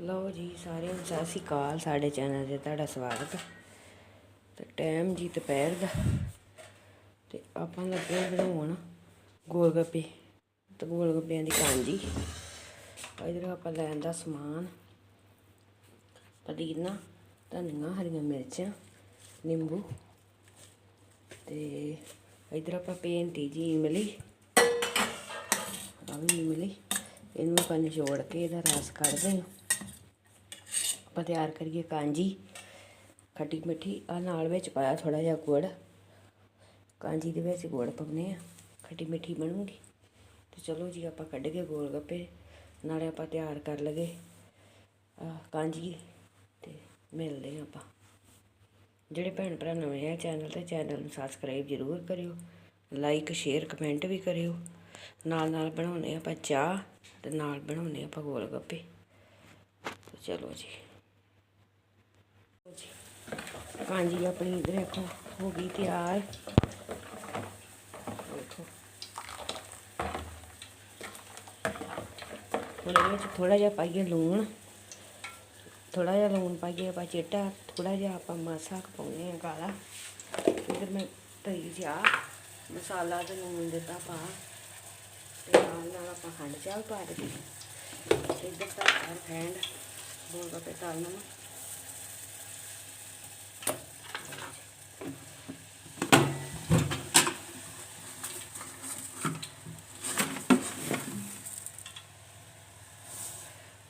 ਲਓ ਜੀ ਸਾਰਿਆਂ ਨੂੰ ਸਤਿ ਸ਼੍ਰੀ ਅਕਾਲ, ਸਾਡੇ ਚੈਨਲ 'ਤੇ ਤੁਹਾਡਾ ਸਵਾਗਤ। ਤੇ ਟਾਈਮ ਜੀ ਦੁਪਹਿਰ ਦਾ, ਤੇ ਆਪਾਂ ਲੱਗੇ ਬਣਾਉਣ ਗੋਲਗੱਪੇ, ਤੇ ਗੋਲ ਗੱਪਿਆਂ ਦੀ ਕਾਂਜੀ। ਇਧਰ ਆਪਾਂ ਲੈਣ ਦਾ ਸਮਾਨ, ਪਦੀਨਾ, ਧਨੀਆ, ਹਰੀਆਂ ਮਿਰਚਾਂ, ਨਿੰਬੂ, ਤੇ ਇਧਰ ਆਪਾਂ ਪੇਂਟੀ ਜੀ, ਇਮਲੀ ਆ ਵੀ ਇਮਲੀ। ਇਹਨੂੰ ਆਪਾਂ ਨਿਚੋੜ ਕੇ ਇਹਦਾ ਰਸ ਕੱਢਦੇ ਹਾਂ। ਆਪਾਂ ਤਿਆਰ ਕਰੀਏ ਕਾਂਜੀ, ਖੱਟੀ ਮਿੱਠੀ ਆ ਨਾਲ ਵਿੱਚ ਪਾਇਆ ਥੋੜਾ ਜਿਹਾ ਗੁੜ। ਕਾਂਜੀ ਦੇ ਵਿੱਚ ਗੁੜ ਪਾਉਨੇ ਆ ਖੱਟੀ ਮਿੱਠੀ ਬਣੂਗੀ। ਤੇ ਚਲੋ ਜੀ, ਆਪਾਂ ਕੱਢ ਕੇ ਗੋਲ ਗੱਪੇ, ਨਾਲੇ ਆਪਾਂ ਤਿਆਰ ਕਰ ਲਗੇ ਆ ਕਾਂਜੀ ਤੇ ਮਿਲਦੇ ਆ ਆਪਾਂ। ਜਿਹੜੇ ਭੈਣ ਭਰਾ ਨਵੇਂ ਆ ਚੈਨਲ ਤੇ, ਚੈਨਲ ਨੂੰ ਸਬਸਕ੍ਰਾਈਬ ਜ਼ਰੂਰ ਕਰਿਓ ਲਾਈਕ ਸ਼ੇਅਰ ਕਮੈਂਟ ਵੀ ਕਰਿਓ। ਨਾਲ ਨਾਲ ਬਣਾਉਨੇ ਆਪਾਂ ਚਾਹ ਤੇ ਨਾਲ ਬਣਾਉਨੇ ਆਪਾਂ ਗੋਲ ਗੱਪੇ। ਚਲੋ ਜੀ। ਕਾਂਜੀ ਆਪਣੀ ਇਧਰ ਦੇਖੋ, ਹੋ ਗਈ ਤਿਆਰ। ਦੇਖੋ। ਹੁਣ ਇਹਦੇ ਵਿੱਚ ਥੋੜਾ ਜਿਹਾ ਪਾਈਏ ਲੂਣ। ਥੋੜਾ ਜਿਹਾ ਲੂਣ ਪਾਈਏ ਆਪਾਂ ਚਿੱਟਾ ਥੋੜਾ ਜਿਹਾ ਆਪਾਂ ਮਾਸਾ ਕੁ ਪਾਉਂਦੇ ਆ ਕਾਲਾ। ਇਧਰ ਮੈਂ ਤਰੀ ਜਿਹਾ ਮਸਾਲਾ ਤੇ ਲੂਣ ਦਿੱਤਾ ਪਾ। ਤੇ ਨਾਲ ਨਾਲ ਆਪਾਂ ਖੰਡ ਚਾਹ ਪਾ ਦਿੱਤੀ। ਇੱਧਰ ਤਾਂ ਖੰਡ ਗੋਲ ਗੱਪੇ ਤਲਣਾ ਵਾ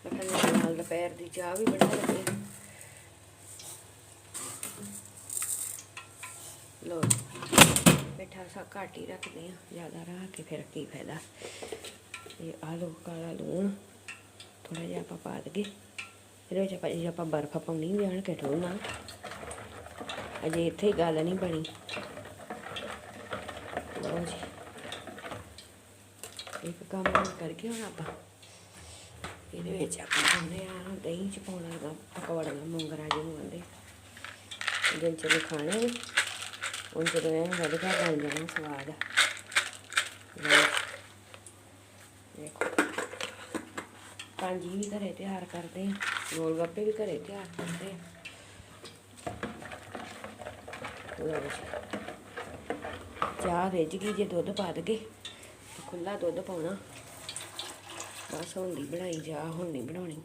ਮੈਂ ਕਹਿੰਦਾ ਨਾਲ ਦੁਪਹਿਰ ਦੀ ਚਾਹ ਵੀ ਬਣਾ ਲੱਗੀ ਲੋ ਮਿੱਠਾ ਸਾ ਘੱਟ ਹੀ ਰੱਖਦੇ ਆ ਜ਼ਿਆਦਾ ਰੱਖ ਕੇ ਫਿਰ ਕੀ ਫਾਇਦਾ। ਇਹ ਆਲੂ, ਕਾਲਾ ਲੂਣ ਥੋੜਾ ਜਿਹਾ ਆਪਾਂ ਪਾ ਦਈਏ। ਇਹਦੇ ਵਿੱਚ ਆਪਾਂ, ਜੇ ਆਪਾਂ ਬਰਫ਼ ਪਾਉਣੀ ਵੀ ਆਣ ਕੇ ਠੋਣਾ ਅਜੇ ਇੱਥੇ ਗੱਲ ਨਹੀਂ ਬਣੀ। ਲਓ ਜੀ, ਇੱਕ ਕੰਮ ਕਰਕੇ ਹੁਣ ਆਪਾਂ ਇਹਦੇ ਵਿੱਚ ਆਪਾਂ ਪਾਉਂਦੇ ਆ ਦਹੀਂ ਚ ਪਾਉਣਾ ਹੈਗਾ ਪਕੌੜੀਆਂ ਮੂੰਗਰਾ ਜਿਹਨੂੰ ਕਹਿੰਦੇ ਜਿੰਨ ਚ ਖਾਣੇ ਨੇ ਉਹ ਜਦੋਂ ਐਂ ਵਧੀਆ ਬਣ ਜਾਣਾ ਸਵਾਦ। ਲਓ ਦੇਖੋ। ਕਾਂਜੀ ਵੀ ਘਰੇ ਤਿਆਰ ਕਰਦੇ ਆ। ਗੋਲ ਗੱਪੇ ਵੀ ਘਰੇ ਤਿਆਰ ਕਰਦੇ ਚਾਹ ਰਿੱਝ ਗਈ ਜੇ ਦੁੱਧ ਪਾ ਦਗੇ ਖੁੱਲਾ ਦੁੱਧ ਪਾਉਣਾ। ਬਸ ਹੁਣ ਨਹੀਂ ਬਣਾਈ ਜਾ ਹੁਣ ਨਹੀਂ ਬਣਾਉਣੀ।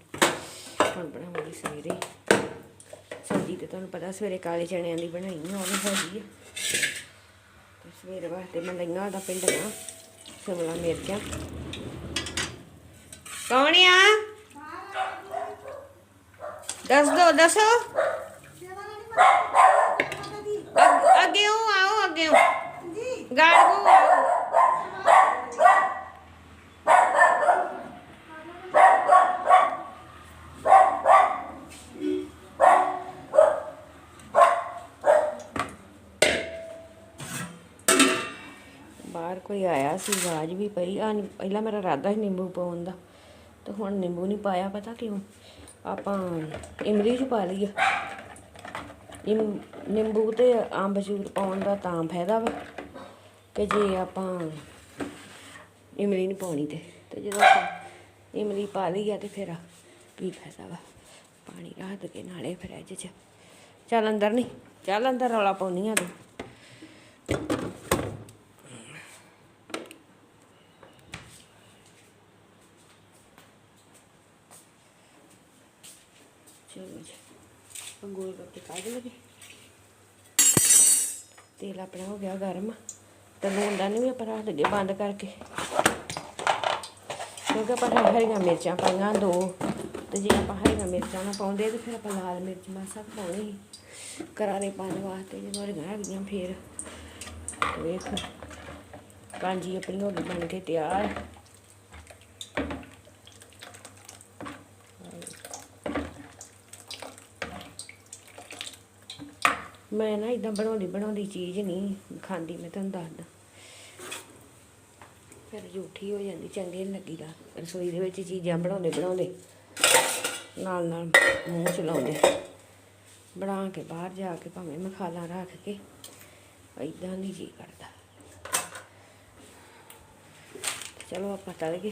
ਹੁਣ ਬਣਾਵਾਂਗੀ ਸਵੇਰੇ। ਸਬਜ਼ੀ ਤੇ ਤੁਹਾਨੂੰ ਪਤਾ ਸਵੇਰੇ ਕਾਲੇ ਚਣਿਆਂ ਦੀ ਬਣਾਈ ਆ ਉਹ ਹੋ ਗਈ ਤੇ ਸਵੇਰੇ ਵਾਸਤੇ ਮੈਂ ਲਈਆਂ ਦਾ ਪਿੰਡ ਨਾ ਸ਼ਿਮਲਾ ਮਿਰਚਾਂ। ਕੌਣ ਆ? ਦੱਸ ਦੋ ਦੱਸੋ। ਅੱਗ- ਅੱਗੇ ਉਹ। ਆਓ ਅੱਗੇ ਗਾੜਗੂ ਆਓ ਬਾਹਰ ਕੋਈ ਆਇਆ ਸੀ, ਆਵਾਜ਼ ਵੀ ਪਈ। ਆ ਨੀ- ਪਹਿਲਾਂ ਮੇਰਾ ਇਰਾਦਾ ਸੀ ਨਿੰਬੂ ਪਾਉਣ ਦਾ, ਤੇ ਹੁਣ ਨਿੰਬੂ ਨਹੀਂ ਪਾਇਆ, ਪਤਾ ਕਿਉਂ? ਆਪਾਂ ਇਮਲੀ ਚ ਪਾ ਲਈ ਆ ਨਿੰਮ- ਨਿੰਬੂ ਤੇ ਅੰਬ ਜੂਰ ਪਾਉਣ ਦਾ ਤਾਂ ਫਾਇਦਾ ਵਾ, ਕਿ ਜੇ ਆਪਾਂ ਇਮਲੀ ਨਹੀਂ ਪਾਉਣੀ ਤੇ ਤੇ ਜਦੋਂ ਆਪਾਂ ਇਮਲੀ ਪਾ ਲਈ ਆ ਤੇ ਫਿਰ ਕੀ ਫਾਇਦਾ ਵਾ? ਪਾਣੀ ਰੱਖ ਕੇ ਨਾਲੇ ਫਰਿੱਜ 'ਚ। ਚੱਲ ਅੰਦਰ ਨਹੀਂ ਚੱਲ ਅੰਦਰ ਰੌਲਾ ਪਾਉਣੀ ਆ ਤੂੰ ਚਲੋ ਜੀ ਹੁਣ ਗੋਲ ਗੱਪੇ ਕੱਢ ਲਗੇ। ਤੇਲ ਆਪਣਾ ਹੋ ਗਿਆ ਗਰਮ। ਤੇ ਲੂਣ ਨਹੀਂ ਵੀ ਆਪਾਂ ਰੱਖ ਦਈਏ ਬੰਦ ਕਰਕੇ। ਕਿਉਂਕਿ ਆਪਾਂ ਹਰੀਆਂ ਮਿਰਚਾਂ ਪਾਈਆਂ ਦੋ। ਤੇ ਜੇ ਆਪਾਂ ਹਰੀਆਂ ਮਿਰਚਾਂ ਨਾ ਪਾਉਂਦੇ ਤੇ ਫਿਰ ਆਪਾਂ ਲਾਲ ਮਿਰਚ ਮਾਸਾ ਪਾਉਣੀ। ਕਰਾਰੇ ਪਾਉਣ ਵਾਸਤੇ ਜੇ ਹਰੀਆਂ ਹੈਗੀਆਂ ਫਿਰ। ਵੇਖ, ਕਾਂਜੀ ਆਪਣੀ ਹੋ ਗਈ ਬਣ ਕੇ ਤਿਆਰ। ਮੈਂ ਨਾ ਇਦਾਂ ਬਣਾਉਂਦੀ ਬਣਾਉਂਦੀ ਚੀਜ਼ ਨਹੀਂ ਖਾਂਦੀ, ਮੈਂ ਤੁਹਾਨੂੰ ਦੱਸਦਾ। ਫਿਰ ਝੂਠੀ ਹੋ ਜਾਂਦੀ, ਚੰਗੀ ਨਹੀਂ ਲੱਗੀਦਾ ਰਸੋਈ ਦੇ ਵਿੱਚ ਚੀਜ਼ਾਂ ਬਣਾਉਂਦੇ ਬਣਾਉਂਦੇ ਨਾਲ ਨਾਲ ਮੂੰਹ ਚਲਾਉਂਦੇ। ਬਣਾ ਕੇ ਬਾਹਰ ਜਾ ਕੇ ਭਾਵੇਂ ਮਖਾਲਾ ਰੱਖ ਕੇ ਇਦਾਂ ਨਹੀਂ ਜੀ ਕਰਦਾ। ਚਲੋ ਆਪਾਂ ਚੱਲ ਗਏ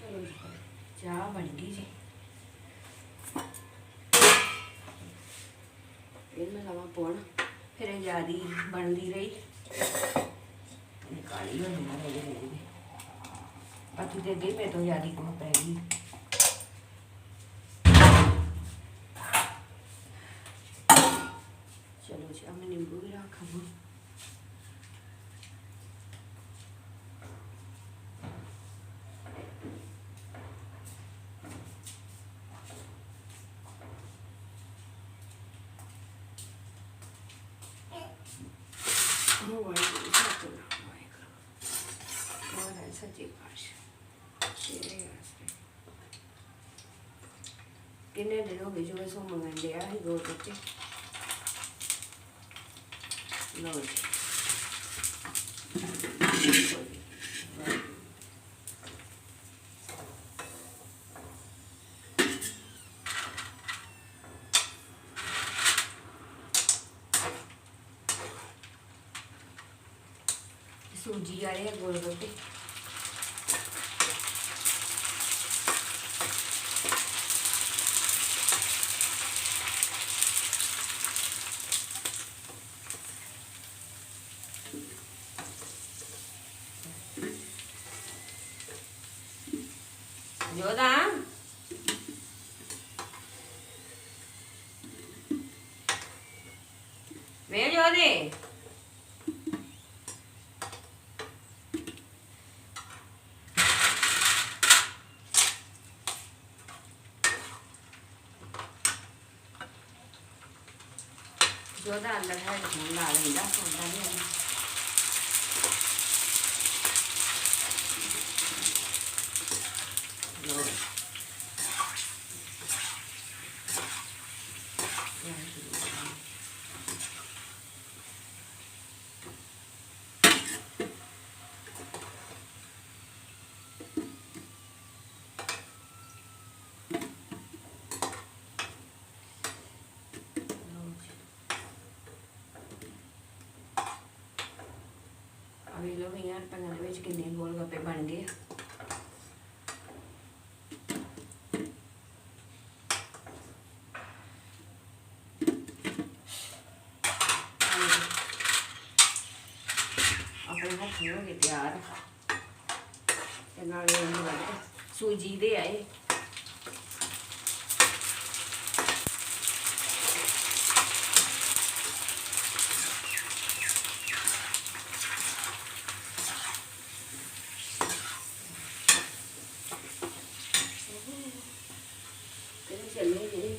ਚਲੋ ਜੀ ਚਾਹ ਬਣ ਗਈ ਜੀ ਇਹ ਫਿਰ ਇਹ ਜਿਆਦੀ ਬਣਦੀ ਰਹੀ। ਕਾਲੀ ਹੋ ਨਾ ਰਹੇ ਰਹੇ ਬਾਕੀ ਤੇ ਅੱਗੇ ਮੇਰੇ ਤੋਂ ਜਿਆਦੀ ਕੋਹ ਪੈ ਗਈ? ਚਲੋ ਜੀ ਆ ਮੈਂ ਨਿੰਬੂ ਵੀ ਰੱਖਾਂ ਸੱਚੇ ਪਾਤਸ਼ਾਹ। ਸ਼੍ਰੀ ਵਾਸਤੇ ਕਿੰਨੇ ਦਿਨ ਹੋ ਗਏ ਜੋ ਮੈਂ ਸੋ ਮੰਗਣ ਡਿਆ ਸੀ ਦੋ ਬੱਚੇ ਲਓ ਜੀ। ਦੇਖੋ ਜੀ, ਵਾਹਿਗੁਰੂ। ਸੂਜੀ ਵਾਲੇ ਆ ਗੋਲ ਗੱਪੇ ਜੋਦਾ ਵੇ ਜੋਦੇ ਜੋਦਾ ਅੰਦਰ ਹੈ ਫੋਨ ਲਾ ਲੈਂਦਾ ਸੌਂਦਾ ਨਹੀਂ ਹੈ ਲੋ ਅਵੇ ਲੋ ਵੀ ਦੇ ਵਿੱਚ ਕਿੰਨੇ ਗੋਲ ਗੱਪੇ ਬਣ ਗਏ। ਆਪਣੇ ਹੱਥ ਹੋ ਗਏ ਤਿਆਰ। ਤੇ ਨਾਲੇ ਸੂਜੀ ਦੇ ਆਏ ਕਿਹੜੇ ਚੱਲੇ ਜਿਹੜੇ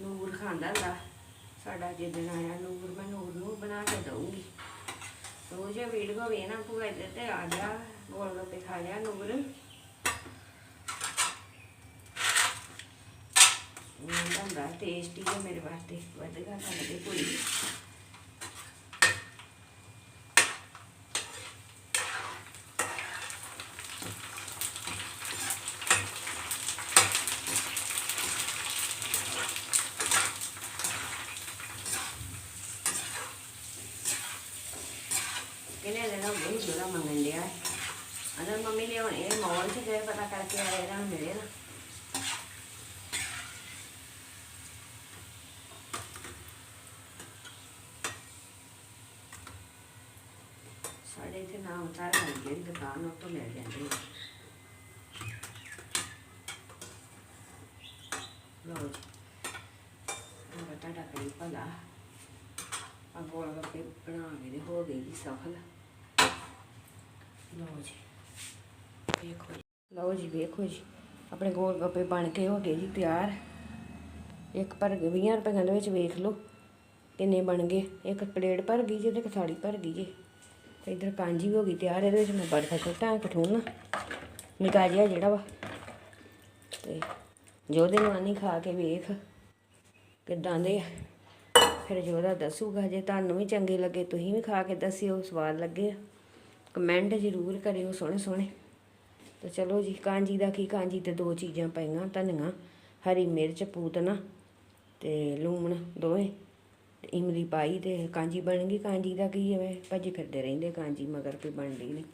ਨੂਰ ਖਾਂਦਾ ਹੁੰਦਾ। ਸਾਡਾ ਜਿੱਦਣ ਆਇਆ, ਨੂਰ ਮੈਂ ਨੂਰ ਨੂੰ ਬਣਾ ਕੇ ਦਊਂਗੀ। ਰੋਜ਼ ਇਹ ਵੀਡੀਓ ਵੇਖਣਾ ਭੂਆ ਇੱਧਰ ਤੇ ਆ ਜਾ, ਗੋਲ ਗੱਪੇ ਖਾ ਲਿਆ ਨੂਰ। ਉਹ ਹੁੰਦਾ ਟੇਸਟੀ ਹੈ ਮੇਰੇ ਵਾਸਤੇ ਵਧੀਆ ਸਾਡੇ ਕੋਈ ਕਿਨੇ ਦਿਨ ਹੋ ਗਏ ਜੋੜਾ ਮੰਗਣ ਡਿਆ ਅਨਰ ਮੰਮੀ ਨੇ ਹੁਣ ਇਹ ਮੌਲ 'ਚ ਗਏ ਪਤਾ ਕਰਕੇ ਆਏ ਇਹਨਾਂ ਨੂੰ ਮਿਲੇ ਨਾ ਸਾਡੇ ਇੱਥੇ ਨਾ ਉਤਾਰ ਹੈ ਜਿਹੜੀ ਦੁਕਾਨ ਉਹ ਤੋਂ ਮਿਲ ਜਾਂਦੀ ਹੈ ਲਓ ਤੁਹਾਡਾ ਕਰੀ ਭਲਾ। ਆ ਗੋਲ ਗੱਪੇ ਬਣਾ ਕੇ ਦੇ ਹੋ ਗਈ ਜੀ ਸਫਲ। ਲਓ ਜੀ, ਵੇਖੋ ਲਓ ਜੀ, ਵੇਖੋ ਜੀ, ਆਪਣੇ ਗੋਲ ਗੱਪੇ ਬਣ ਕੇ ਹੋ ਗਏ ਜੀ ਤਿਆਰ। ਇੱਕ ਭਰ ਗਏ 20 ਰੁਪਏ ਦੇ ਵਿੱਚ ਵੇਖ ਲਓ, ਕਿੰਨੇ ਬਣ ਗਏ। ਇੱਕ ਪਲੇਟ ਭਰ ਗਈ ਜੀ ਤੇ ਇੱਕ ਥਾਲੀ ਭਰ ਗਈ ਜੀ। ਤੇ ਇਧਰ ਕਾਂਜੀ ਹੋ ਗਈ ਤਿਆਰ, ਇਹਦੇ ਵਿੱਚ ਮੈਂ ਬਰਫਾ ਸੁੱਟਾਂ ਕਠੂਨ ਨਿਕਾ ਜਿਹਾ ਜਿਹੜਾ ਵਾ। ਤੇ ਜੋਦੇ ਨੂੰ ਆਨੀ ਖਾ ਕੇ ਵੇਖ ਕਿੱਦਾਂ ਦੇ ਆ। ਫਿਰ ਜੋਦਾ ਦੱਸੂਗਾ, ਜੇ ਤੁਹਾਨੂੰ ਵੀ ਚੰਗੇ ਲੱਗੇ, ਤੁਸੀਂ ਵੀ ਖਾ ਕੇ ਦੱਸਿਓ, ਸਵਾਦ ਲੱਗੇ ਕਮੈਂਟ ਜ਼ਰੂਰ ਕਰਿਓ ਸੋਹਣੇ ਸੋਹਣੇ। ਤੇ ਚਲੋ ਜੀ, ਕਾਂਜੀ ਦਾ ਕੀ, ਕਾਂਜੀ ਤੇ ਦੋ ਚੀਜ਼ਾਂ ਪਈਆਂ ਧਨੀਆ, ਹਰੀ ਮਿਰਚ, ਪੂਤਨਾ ਤੇ ਲੂਣ ਦੋਵੇਂ। ਤੇ ਇਮਲੀ ਪਾਈ ਤੇ ਕਾਂਜੀ ਬਣ ਗਈ, ਕਾਂਜੀ ਦਾ ਕੀ ਹੈ ਭੱਜੇ ਫਿਰਦੇ ਰਹਿੰਦੇ ਕਾਂਜੀ ਮਗਰ ਕੋਈ ਬਣਦੀ ਨਹੀਂ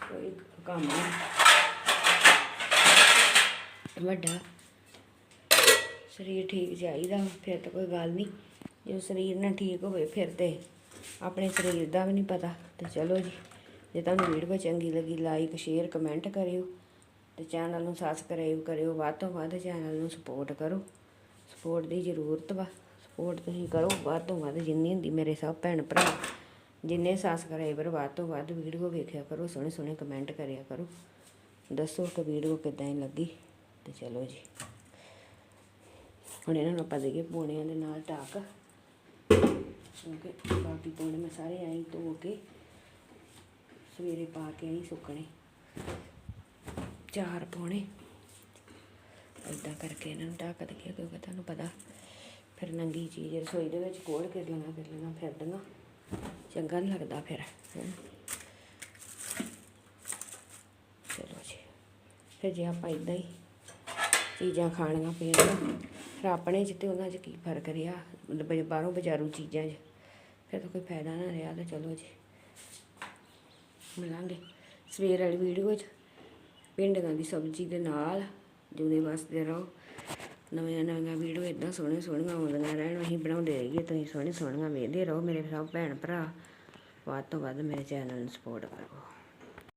ਕੋਈ ਕੰਮ ਵੱਡਾ। ਸਰੀਰ ਠੀਕ ਚਾਹੀਦਾ, ਫਿਰ ਤਾਂ ਕੋਈ ਗੱਲ ਨਹੀਂ ਜੇ ਸਰੀਰ ਨਾ ਠੀਕ ਹੋਵੇ ਫਿਰ ਤੇ ਆਪਣੇ ਸਰੀਰ ਦਾ ਵੀ ਨਹੀਂ ਪਤਾ। ਤੇ ਚਲੋ ਜੀ, ਜੇ ਤੁਹਾਨੂੰ ਵੀਡੀਓ ਚੰਗੀ ਲੱਗੀ ਲਾਈਕ ਸ਼ੇਅਰ ਕਮੈਂਟ ਕਰਿਓ। ਤੇ ਚੈਨਲ ਨੂੰ ਸਬਸਕ੍ਰਾਈਬ ਕਰਿਓ, ਵੱਧ ਤੋਂ ਵੱਧ ਚੈਨਲ ਨੂੰ ਸਪੋਰਟ ਕਰੋ। ਸਪੋਰਟ ਦੀ ਜ਼ਰੂਰਤ ਵਾ। ਸਪੋਰਟ ਤੁਸੀਂ ਕਰੋ, ਵੱਧ ਤੋਂ ਵੱਧ ਜਿੰਨੀ ਹੁੰਦੀ ਮੇਰੇ ਸਭ ਭੈਣ ਭਰਾ, ਜਿੰਨੇ ਸਬਸਕ੍ਰਾਈਬਰ ਵੱਧ ਤੋਂ ਵੱਧ ਵੀਡੀਓ ਵੇਖਿਆ ਕਰੋ, ਸੋਹਣੇ ਸੋਹਣੇ ਕਮੈਂਟ ਕਰਿਆ ਕਰੋ। ਦੱਸੋ ਕਿ ਵੀਡੀਓ ਕਿੱਦਾਂ ਹੀ ਲੱਗੀ? ਤੇ ਚਲੋ ਜੀ। ਹੁਣ ਇਹਨਾਂ ਨੂੰ ਆਪਾਂ ਦੇਈਏ ਪੌਣਿਆਂ ਦੇ ਨਾਲ ਢੱਕ। ਕਿਉਂਕਿ ਬਾਕੀ ਪੌਣੇ ਮੈਂ ਸਾਰੇ ਆਈ ਧੋ ਕੇ ਸਵੇਰੇ ਪਾ ਕੇ ਆਈ ਸੁੱਕਣੇ। ਚਾਰ ਪੌਣੇ। ਏਦਾਂ ਕਰਕੇ ਇਹਨਾਂ ਨੂੰ ਢੱਕ ਦਈਏ, ਕਿਉਂਕਿ ਤੁਹਾਨੂੰ ਪਤਾ ਫਿਰ ਨੰਗੀ ਚੀਜ਼ ਰਸੋਈ ਦੇ ਵਿੱਚ ਕੋੜ ਕੇ ਲੈਣਾ ਫਿਰ ਲੈਣਾ ਫਿਰਦੀਆਂ ਚੰਗਾ ਨਹੀਂ ਲੱਗਦਾ ਫਿਰ ਚਲੋ ਜੀ, ਫਿਰ ਜੇ ਆਪਾਂ ਇਦਾਂ ਹੀ ਚੀਜ਼ਾਂ ਖਾਣੀਆਂ ਪਈਆਂ ਫਿਰ ਆਪਣੇ 'ਚ ਤੇ ਉਹਨਾਂ 'ਚ ਕੀ ਫ਼ਰਕ ਰਿਹਾ? ਮਤਲਬ ਬਾਹਰੋਂ ਬਾਜ਼ਾਰੂ ਚੀਜ਼ਾਂ 'ਚ, ਫਿਰ ਤਾਂ ਕੋਈ ਫਾਇਦਾ ਨਾ ਰਿਹਾ ਤਾਂ ਚਲੋ ਜੀ। ਮਿਲਾਂਗੇ। ਸਵੇਰ ਵਾਲੀ ਵੀਡੀਓ 'ਚ, ਭਿੰਡੀਆਂ ਦੀ ਸਬਜ਼ੀ ਦੇ ਨਾਲ ਜੁਦੇ ਵਸਦੇ ਰਹੋ ਨਵੀਆਂ ਨਵੀਆਂ ਵੀਡੀਓ ਇਦਾਂ ਸੋਹਣੀਆਂ ਸੋਹਣੀਆਂ ਆਉਂਦੀਆਂ ਰਹਿਣ ਅਸੀਂ ਬਣਾਉਂਦੇ ਰਹੀਏ, ਤੁਸੀਂ ਸੋਹਣੇ ਸੋਹਣੀਆਂ ਵੇਖਦੇ ਰਹੋ ਮੇਰੇ ਸਭ ਭੈਣ ਭਰਾ। ਵੱਧ ਤੋਂ ਵੱਧ ਮੇਰੇ ਚੈਨਲ ਨੂੰ ਸਪੋਰਟ ਕਰੋ।